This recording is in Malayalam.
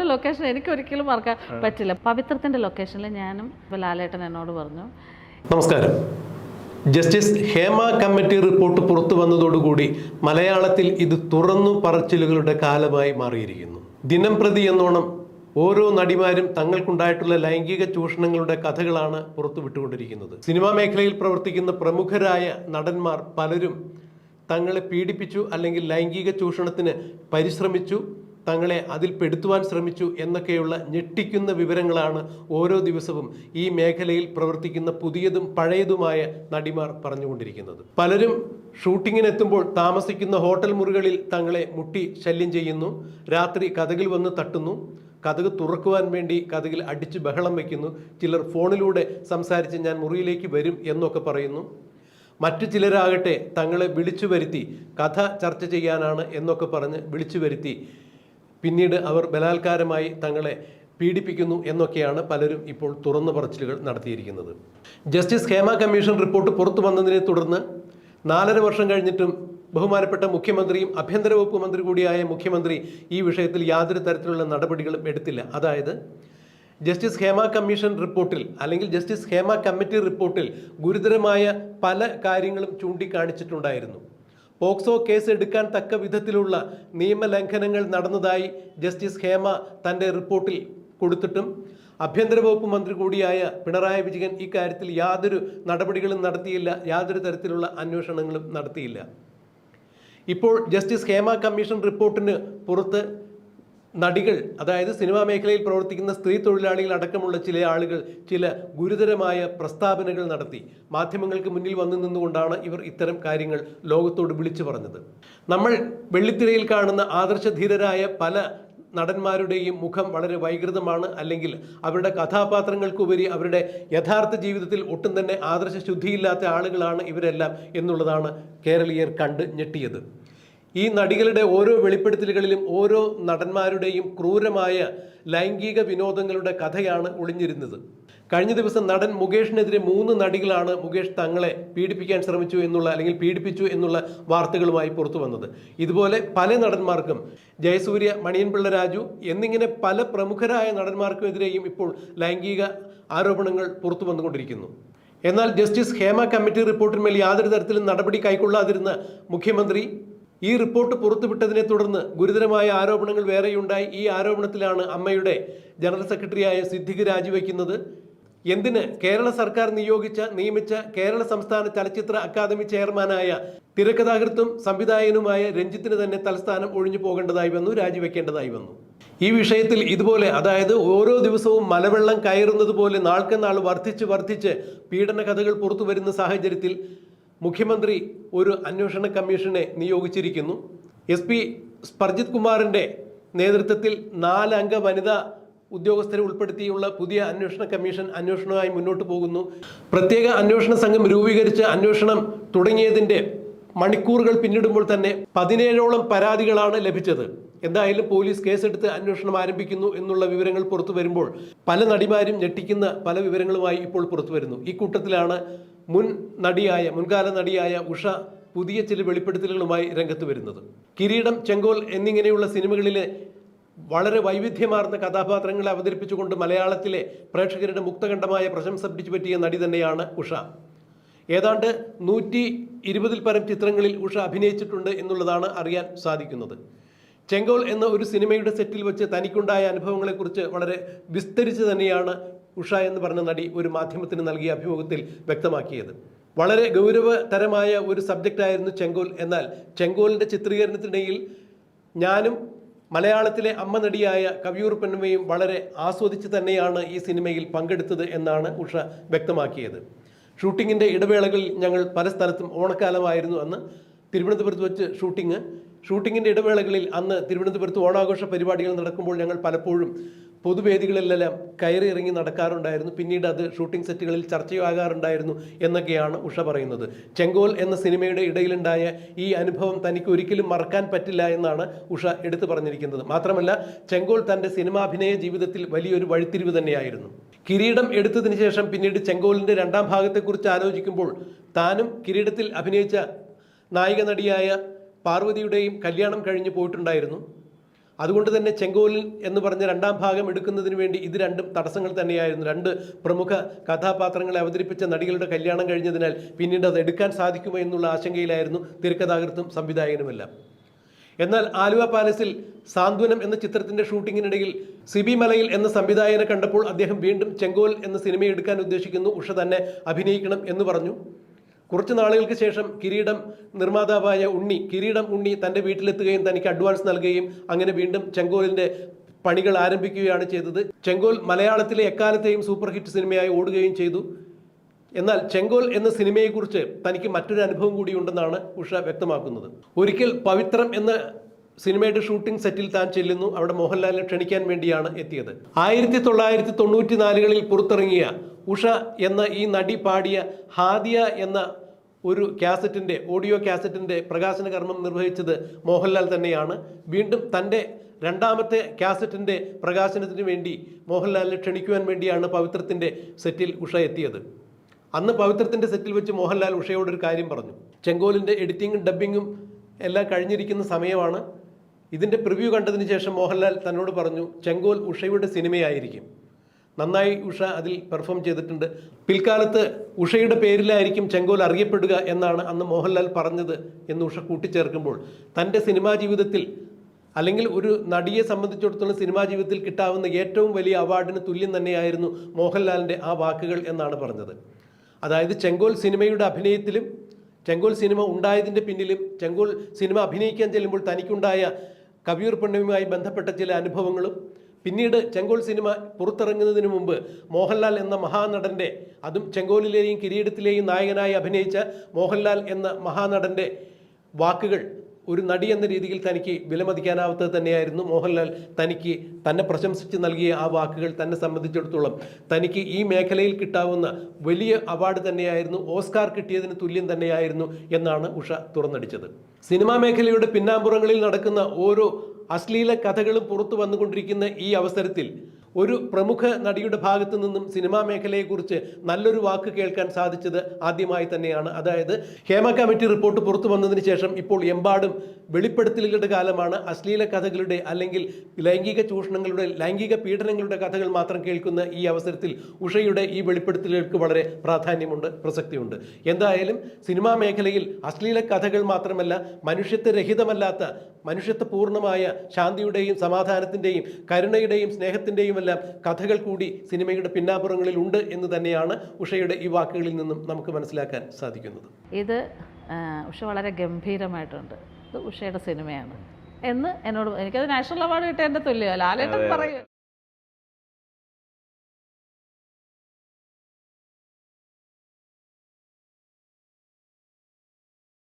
ലൊക്കേഷൻ എനിക്ക് ഒരിക്കലും മറക്കാൻ പറ്റില്ല. പവിത്രത്തിന്റെ ലൊക്കേഷനിൽ ഞാനും ഇപ്പൊ ലാലേട്ടൻ എന്നോട് പറഞ്ഞു. നമസ്കാരം. ജസ്റ്റിസ് ഹേമ കമ്മിറ്റി റിപ്പോർട്ട് പുറത്തു വന്നതോടുകൂടി മലയാളത്തിൽ ഇത് തുറന്നു പറച്ചിലുകളുടെ കാലമായി മാറിയിരിക്കുന്നു. ദിനം പ്രതി എന്നോണം ഓരോ നടിമാരും തങ്ങൾക്കുണ്ടായിട്ടുള്ള ലൈംഗിക ചൂഷണങ്ങളുടെ കഥകളാണ് പുറത്തു വിട്ടുകൊണ്ടിരിക്കുന്നത്. സിനിമാ മേഖലയിൽ പ്രവർത്തിക്കുന്ന പ്രമുഖരായ നടന്മാർ പലരും തങ്ങളെ പീഡിപ്പിച്ചു അല്ലെങ്കിൽ ലൈംഗിക ചൂഷണത്തിന് പരിശ്രമിച്ചു തങ്ങളെ അതിൽ പെടുത്തുവാൻ ശ്രമിച്ചു എന്നൊക്കെയുള്ള ഞെട്ടിക്കുന്ന വിവരങ്ങളാണ് ഓരോ ദിവസവും ഈ മേഖലയിൽ പ്രവർത്തിക്കുന്ന പുതിയതും പഴയതുമായ നടിമാർ പറഞ്ഞുകൊണ്ടിരിക്കുന്നത്. പലരും ഷൂട്ടിങ്ങിനെത്തുമ്പോൾ താമസിക്കുന്ന ഹോട്ടൽ മുറികളിൽ തങ്ങളെ മുട്ടി ശല്യം ചെയ്യുന്നു. രാത്രി കഥകിൽ വന്ന് തട്ടുന്നു. കഥക് തുറക്കുവാൻ വേണ്ടി കഥകിൽ അടിച്ച് ബഹളം വയ്ക്കുന്നു ചിലർ ഫോണിലൂടെ സംസാരിച്ച് ഞാൻ മുറിയിലേക്ക് വരും എന്നൊക്കെ പറയുന്നു. മറ്റു ചിലരാകട്ടെ തങ്ങളെ വിളിച്ചു വരുത്തി കഥ ചർച്ച ചെയ്യാനാണ് എന്നൊക്കെ പറഞ്ഞ് വിളിച്ചു വരുത്തി പിന്നീട് അവർ ബലാത്കാരമായി തങ്ങളെ പീഡിപ്പിക്കുന്നു എന്നൊക്കെയാണ് പലരും ഇപ്പോൾ തുറന്നു പറച്ചിലുകൾ നടത്തിയിരിക്കുന്നത്. ജസ്റ്റിസ് ഹേമ കമ്മീഷൻ റിപ്പോർട്ട് പുറത്തു വന്നതിനെ തുടർന്ന് നാലര വർഷം കഴിഞ്ഞിട്ടും ബഹുമാനപ്പെട്ട മുഖ്യമന്ത്രിയും ആഭ്യന്തര വകുപ്പ് മന്ത്രി കൂടിയായ മുഖ്യമന്ത്രി ഈ വിഷയത്തിൽ യാതൊരു തരത്തിലുള്ള നടപടികളും എടുത്തില്ല. അതായത് ജസ്റ്റിസ് ഹേമ കമ്മീഷൻ റിപ്പോർട്ടിൽ അല്ലെങ്കിൽ ജസ്റ്റിസ് ഹേമ കമ്മിറ്റി റിപ്പോർട്ടിൽ ഗുരുതരമായ പല കാര്യങ്ങളും ചൂണ്ടിക്കാണിച്ചിട്ടുണ്ടായിരുന്നു. പോക്സോ കേസ് എടുക്കാൻ തക്ക വിധത്തിലുള്ള നിയമലംഘനങ്ങൾ നടന്നതായി ജസ്റ്റിസ് ഹേമ തന്റെ റിപ്പോർട്ടിൽ കൊടുത്തിട്ടും ആഭ്യന്തര വകുപ്പ് മന്ത്രി കൂടിയായ പിണറായി വിജയൻ ഇക്കാര്യത്തിൽ യാതൊരു നടപടികളും നടത്തിയില്ല യാതൊരു തരത്തിലുള്ള അന്വേഷണങ്ങളും നടത്തിയില്ല. ഇപ്പോൾ ജസ്റ്റിസ് ഹേമ കമ്മീഷൻ റിപ്പോർട്ടിന് പുറത്ത് നടികൾ അതായത് സിനിമാ മേഖലയിൽ പ്രവർത്തിക്കുന്ന സ്ത്രീ തൊഴിലാളികൾ അടക്കമുള്ള ചില ആളുകൾ ചില ഗുരുതരമായ പ്രസ്താവനകൾ നടത്തി. മാധ്യമങ്ങൾക്ക് മുന്നിൽ വന്നു നിന്നുകൊണ്ടാണ് ഇവർ ഇത്തരം കാര്യങ്ങൾ ലോകത്തോട് വിളിച്ചു പറഞ്ഞത്. നമ്മൾ വെള്ളിത്തിരയിൽ കാണുന്ന ആദർശധീരരായ പല നടന്മാരുടെയും മുഖം വളരെ വൈകൃതമാണ്. അല്ലെങ്കിൽ അവരുടെ കഥാപാത്രങ്ങൾക്കുപരി അവരുടെ യഥാർത്ഥ ജീവിതത്തിൽ ഒട്ടും തന്നെ ആദർശ ശുദ്ധിയില്ലാത്ത ആളുകളാണ് ഇവരെല്ലാം എന്നുള്ളതാണ് കേരളീയർ കണ്ട് ഞെട്ടിയത്. ഈ നടികളുടെ ഓരോ വെളിപ്പെടുത്തലുകളിലും ഓരോ നടന്മാരുടെയും ക്രൂരമായ ലൈംഗിക വിനോദങ്ങളുടെ കഥയാണ് ഒളിഞ്ഞിരുന്നത്. കഴിഞ്ഞ ദിവസം നടൻ മുകേഷിനെതിരെ മൂന്ന് നടികളാണ് മുകേഷ് തങ്ങളെ പീഡിപ്പിക്കാൻ ശ്രമിച്ചു എന്നുള്ള അല്ലെങ്കിൽ പീഡിപ്പിച്ചു എന്നുള്ള വാർത്തകളുമായി പുറത്തു വന്നത്. ഇതുപോലെ പല നടന്മാർക്കും ജയസൂര്യ മണിയൻപിള്ള രാജു എന്നിങ്ങനെ പല പ്രമുഖരായ നടന്മാർക്കുമെതിരെയും ഇപ്പോൾ ലൈംഗിക ആരോപണങ്ങൾ പുറത്തു വന്നുകൊണ്ടിരിക്കുന്നു. എന്നാൽ ജസ്റ്റിസ് ഹേമ കമ്മിറ്റി റിപ്പോർട്ടിന്മേൽ യാതൊരു തരത്തിലും നടപടി കൈക്കൊള്ളാതിരുന്ന മുഖ്യമന്ത്രി ഈ റിപ്പോർട്ട് പുറത്തുവിട്ടതിനെ തുടർന്ന് ഗുരുതരമായ ആരോപണങ്ങൾ വേറെയുണ്ടായി. ഈ ആരോപണത്തിലാണ് അമ്മയുടെ ജനറൽ സെക്രട്ടറിയായ സിദ്ദിഖ് രാജിവെക്കുന്നത്. എന്തിന് കേരള സർക്കാർ നിയോഗിച്ച നിയമിച്ച കേരള സംസ്ഥാന ചലച്ചിത്ര അക്കാദമി ചെയർമാനായ തിരക്കഥാകൃത്തും സംവിധായകനുമായ രഞ്ജിത്തിന് തന്നെ തലസ്ഥാനം ഒഴിഞ്ഞു പോകേണ്ടതായി വന്നു രാജിവെക്കേണ്ടതായി വന്നു. ഈ വിഷയത്തിൽ ഇതുപോലെ അതായത് ഓരോ ദിവസവും മലവെള്ളം കയറുന്നത് പോലെ നാൾക്കെന്നാൾ വർദ്ധിച്ച് വർദ്ധിച്ച് പീഡന കഥകൾ പുറത്തു വരുന്ന സാഹചര്യത്തിൽ മുഖ്യമന്ത്രി ഒരു അന്വേഷണ കമ്മീഷനെ നിയോഗിച്ചിരിക്കുന്നു. എസ് പി സ്പർജിത് കുമാറിന്റെ നേതൃത്വത്തിൽ നാലംഗ വനിതാ ഉദ്യോഗസ്ഥരെ ഉൾപ്പെടുത്തിയുള്ള പുതിയ അന്വേഷണ കമ്മീഷൻ അന്വേഷണവുമായി മുന്നോട്ട് പോകുന്നു. പ്രത്യേക അന്വേഷണ സംഘം രൂപീകരിച്ച് അന്വേഷണം തുടങ്ങിയതിന്റെ മണിക്കൂറുകൾ പിന്നിടുമ്പോൾ തന്നെ പതിനേഴോളം പരാതികളാണ് ലഭിച്ചത്. എന്തായാലും പോലീസ് കേസെടുത്ത് അന്വേഷണം ആരംഭിക്കുന്നു എന്നുള്ള വിവരങ്ങൾ പുറത്തു വരുമ്പോൾ പല നടിമാരും ഞെട്ടിക്കുന്ന പല വിവരങ്ങളുമായി ഇപ്പോൾ പുറത്തു വരുന്നു. ഈ കൂട്ടത്തിലാണ് മുൻ നടിയായ മുൻകാല നടിയായ ഉഷ പുതിയ ചില വെളിപ്പെടുത്തലുകളുമായി രംഗത്ത് വരുന്നത്. കിരീടം ചെങ്കോൽ എന്നിങ്ങനെയുള്ള സിനിമകളിലെ വളരെ വൈവിധ്യമാർന്ന കഥാപാത്രങ്ങളെ അവതരിപ്പിച്ചുകൊണ്ട് മലയാളത്തിലെ പ്രേക്ഷകരുടെ മുക്തകണ്ഠമായ പ്രശംസ പിടിച്ചു പറ്റിയ നടി തന്നെയാണ് ഉഷ. ഏതാണ്ട് നൂറ്റി ഇരുപതിൽ പരം ചിത്രങ്ങളിൽ ഉഷ അഭിനയിച്ചിട്ടുണ്ട് എന്നുള്ളതാണ് അറിയാൻ സാധിക്കുന്നത്. ചെങ്കോൾ എന്ന ഒരു സിനിമയുടെ സെറ്റിൽ വെച്ച് തനിക്കുണ്ടായ അനുഭവങ്ങളെക്കുറിച്ച് വളരെ വിസ്തരിച്ച് തന്നെയാണ് ഉഷ എന്ന് പറഞ്ഞ നടി ഒരു മാധ്യമത്തിന് നൽകിയ അഭിമുഖത്തിൽ വ്യക്തമാക്കിയത്. വളരെ ഗൗരവതരമായ ഒരു സബ്ജക്റ്റായിരുന്നു ചെങ്കോൽ. എന്നാൽ ചെങ്കോലിന്റെ ചിത്രീകരണത്തിനിടയിൽ ഞാനും മലയാളത്തിലെ അമ്മ നടിയായ കവിയൂർ പെണ്ണുമയും വളരെ ആസ്വദിച്ച് തന്നെയാണ് ഈ സിനിമയിൽ പങ്കെടുത്തത് എന്നാണ് ഉഷ വ്യക്തമാക്കിയത്. ഷൂട്ടിങ്ങിന്റെ ഇടവേളകളിൽ ഞങ്ങൾ പല സ്ഥലത്തും ഓണക്കാലമായിരുന്നു അന്ന്. തിരുവനന്തപുരത്ത് വെച്ച് ഷൂട്ടിങ് ഷൂട്ടിങ്ങിന്റെ ഇടവേളകളിൽ അന്ന് തിരുവനന്തപുരത്ത് ഓണാഘോഷ പരിപാടികൾ നടക്കുമ്പോൾ ഞങ്ങൾ പലപ്പോഴും പൊതുവേദികളിലെല്ലാം കയറി ഇറങ്ങി നടക്കാറുണ്ടായിരുന്നു. പിന്നീട് അത് ഷൂട്ടിംഗ് സെറ്റുകളിൽ ചർച്ചയാകാറുണ്ടായിരുന്നു എന്നൊക്കെയാണ് ഉഷ പറയുന്നത്. ചെങ്കോൽ എന്ന സിനിമയുടെ ഇടയിലുണ്ടായ ഈ അനുഭവം തനിക്ക് ഒരിക്കലും മറക്കാൻ പറ്റില്ല എന്നാണ് ഉഷ എടുത്തു പറഞ്ഞിരിക്കുന്നത്. മാത്രമല്ല ചെങ്കോൽ തന്റെ സിനിമാഭിനയ ജീവിതത്തിൽ വലിയൊരു വഴിത്തിരിവ് തന്നെയായിരുന്നു. കിരീടം എടുത്തതിന് ശേഷം പിന്നീട് ചെങ്കോലിന്റെ രണ്ടാം ഭാഗത്തെക്കുറിച്ച് ആലോചിക്കുമ്പോൾ താനും കിരീടത്തിൽ അഭിനയിച്ച നായിക നടിയായ പാർവതിയുടെയും കല്യാണം കഴിഞ്ഞു പോയിട്ടുണ്ടായിരുന്നു. അതുകൊണ്ട് തന്നെ ചെങ്കോലിൽ എന്ന് പറഞ്ഞ രണ്ടാം ഭാഗം എടുക്കുന്നതിന് വേണ്ടി ഇത് രണ്ടും തടസ്സങ്ങൾ തന്നെയായിരുന്നു. രണ്ട് പ്രമുഖ കഥാപാത്രങ്ങളെ അവതരിപ്പിച്ച നടികളുടെ കല്യാണം കഴിഞ്ഞതിനാൽ പിന്നീട് അത് എടുക്കാൻ സാധിക്കുമോ എന്നുള്ള ആശങ്കയിലായിരുന്നു തിരക്കഥാകൃത്തും സംവിധായകനുമെല്ലാം. എന്നാൽ ആലുവ പാലസിൽ സാന്ത്വനം എന്ന ചിത്രത്തിന്റെ ഷൂട്ടിങ്ങിനിടയിൽ സിബി മലയിൽ എന്ന സംവിധായകനെ കണ്ടപ്പോൾ അദ്ദേഹം വീണ്ടും ചെങ്കോൽ എന്ന സിനിമ എടുക്കാൻ ഉദ്ദേശിക്കുന്നു ഉഷ തന്നെ അഭിനയിക്കണം എന്ന് പറഞ്ഞു. കുറച്ച് നാളുകൾക്ക് ശേഷം കിരീടം നിർമ്മാതാവായ ഉണ്ണി കിരീടം ഉണ്ണി തന്റെ വീട്ടിലെത്തുകയും തനിക്ക് അഡ്വാൻസ് നൽകുകയും അങ്ങനെ വീണ്ടും ചെങ്കോലിന്റെ പണികൾ ആരംഭിക്കുകയാണ് ചെയ്തത്. ചെങ്കോൽ മലയാളത്തിലെ എക്കാലത്തെയും സൂപ്പർ ഹിറ്റ് സിനിമയായി ഓടുകയും ചെയ്തു. എന്നാൽ ചെങ്കോൽ എന്ന സിനിമയെക്കുറിച്ച് തനിക്ക് മറ്റൊരു അനുഭവം കൂടിയുണ്ടെന്നാണ് ഉഷ വ്യക്തമാക്കുന്നത്. ഒരിക്കൽ പവിത്രം എന്ന സിനിമയുടെ ഷൂട്ടിംഗ് സെറ്റിൽ താൻ ചെല്ലുന്നു. അവിടെ മോഹൻലാലിനെ ക്ഷണിക്കാൻ വേണ്ടിയാണ് എത്തിയത്. ആയിരത്തി തൊള്ളായിരത്തി തൊണ്ണൂറ്റി നാലുകളിൽ പുറത്തിറങ്ങിയ ഉഷ എന്ന ഈ നടി പാടിയ ഹാദിയ എന്ന ഒരു കാസറ്റിന്റെ ഓഡിയോ കാസറ്റിന്റെ പ്രകാശന കർമ്മം നിർവഹിച്ചത് മോഹൻലാൽ തന്നെയാണ്. വീണ്ടും തന്റെ രണ്ടാമത്തെ കാസറ്റിന്റെ പ്രകാശനത്തിന് വേണ്ടി മോഹൻലാലിനെ ക്ഷണിക്കുവാൻ വേണ്ടിയാണ് പവിത്രത്തിന്റെ സെറ്റിൽ ഉഷ എത്തിയത്. അന്ന് പവിത്രത്തിന്റെ സെറ്റിൽ വെച്ച് മോഹൻലാൽ ഉഷയോട് ഒരു കാര്യം പറഞ്ഞു. ചെങ്കോലിന്റെ എഡിറ്റിങ്ങും ഡബ്ബിങ്ങും എല്ലാം കഴിഞ്ഞിരിക്കുന്ന സമയമാണ്. ഇതിന്റെ പ്രിവ്യൂ കണ്ടതിന് ശേഷം മോഹൻലാൽ തന്നോട് പറഞ്ഞു ചെങ്കോൽ ഉഷയുടെ സിനിമയായിരിക്കും. നന്നായി ഉഷ അതിൽ പെർഫോം ചെയ്തിട്ടുണ്ട്. പിൽക്കാലത്ത് ഉഷയുടെ പേരിലായിരിക്കും ചെങ്കോൽ അറിയപ്പെടുക എന്നാണ് അന്ന് മോഹൻലാൽ പറഞ്ഞത് എന്ന് ഉഷ കൂട്ടിച്ചേർക്കുമ്പോൾ. തന്റെ സിനിമാ ജീവിതത്തിൽ അല്ലെങ്കിൽ ഒരു നടിയെ സംബന്ധിച്ചിടത്തോളം സിനിമാ ജീവിതത്തിൽ കിട്ടാവുന്ന ഏറ്റവും വലിയ അവാർഡിന് തുല്യം തന്നെയായിരുന്നു മോഹൻലാലിന്റെ ആ വാക്കുകൾ എന്നാണ് പറഞ്ഞത്. അതായത് ചെങ്കോൽ സിനിമയുടെ അഭിനയത്തിലും ചെങ്കോൽ സിനിമ ഉണ്ടായതിന്റെ പിന്നിലും ചെങ്കോൽ സിനിമ അഭിനയിക്കാൻ ചെല്ലുമ്പോൾ തനിക്കുണ്ടായ കവിയൂർ പെണ്ണുമായി ബന്ധപ്പെട്ട ചില അനുഭവങ്ങളും പിന്നീട് ചെങ്കോൽ സിനിമ പുറത്തിറങ്ങുന്നതിന് മുമ്പ് മോഹൻലാൽ എന്ന മഹാനടന്റെ അതും ചെങ്കോലിലെയും കിരീടത്തിലെയും നായകനായി അഭിനയിച്ച മോഹൻലാൽ എന്ന മഹാനടന്റെ വാക്കുകൾ ഒരു നടി എന്ന രീതിയിൽ തനിക്ക് വിലമതിക്കാനാവാത്തത് തന്നെയായിരുന്നു. മോഹൻലാൽ തനിക്ക് തന്നെ പ്രശംസിച്ച് നൽകിയ ആ വാക്കുകൾ തന്നെ സംബന്ധിച്ചിടത്തോളം തനിക്ക് ഈ മേഖലയിൽ കിട്ടാവുന്ന വലിയ അവാർഡ് തന്നെയായിരുന്നു. ഓസ്കാർ കിട്ടിയതിന് തുല്യം തന്നെയായിരുന്നു എന്നാണ് ഉഷ തുറന്നടിച്ചത്. സിനിമാ മേഖലയുടെ പിന്നാമ്പുറങ്ങളിൽ നടക്കുന്ന ഓരോ അശ്ലീല കഥകളും പുറത്തു വന്നുകൊണ്ടിരിക്കുന്ന ഈ അവസരത്തിൽ ഒരു പ്രമുഖ നടിയുടെ ഭാഗത്തു നിന്നും സിനിമാ മേഖലയെക്കുറിച്ച് നല്ലൊരു വാക്ക് കേൾക്കാൻ സാധിച്ചത് ആദ്യമായി തന്നെയാണ്. അതായത് ഹേമ കമ്മിറ്റി റിപ്പോർട്ട് പുറത്തു വന്നതിന് ശേഷം ഇപ്പോൾ എമ്പാടും വെളിപ്പെടുത്തലുകളുടെ കാലമാണ്. അശ്ലീല കഥകളുടെ അല്ലെങ്കിൽ ലൈംഗിക ചൂഷണങ്ങളുടെ ലൈംഗിക പീഡനങ്ങളുടെ കഥകൾ മാത്രം കേൾക്കുന്ന ഈ അവസരത്തിൽ ഉഷയുടെ ഈ വെളിപ്പെടുത്തലുകൾക്ക് വളരെ പ്രാധാന്യമുണ്ട് പ്രസക്തിയുണ്ട്. എന്തായാലും സിനിമാ മേഖലയിൽ അശ്ലീല കഥകൾ മാത്രമല്ല മനുഷ്യത്വരഹിതമല്ലാത്ത മനുഷ്യത്വപൂർണമായ ശാന്തിയുടെയും സമാധാനത്തിന്റെയും കരുണയുടെയും സ്നേഹത്തിന്റെയും എല്ലാം കഥകൾ കൂടി സിനിമയുടെ പിന്നാപുറങ്ങളിൽ ഉണ്ട് എന്ന് തന്നെയാണ് ഉഷയുടെ ഈ വാക്കുകളിൽ നിന്നും നമുക്ക് മനസ്സിലാക്കാൻ സാധിക്കുന്നത്. ഇത് ഉഷ വളരെ ഗംഭീരമായിട്ടുണ്ട്. ഇത് ഉഷയുടെ സിനിമയാണ്. എന്ന് എന്നോട് എനിക്കത് നാഷണൽ അവാർഡ് കിട്ടേണ്ട തുല്യമല്ല. ലാലേട്ടൻ പറയും.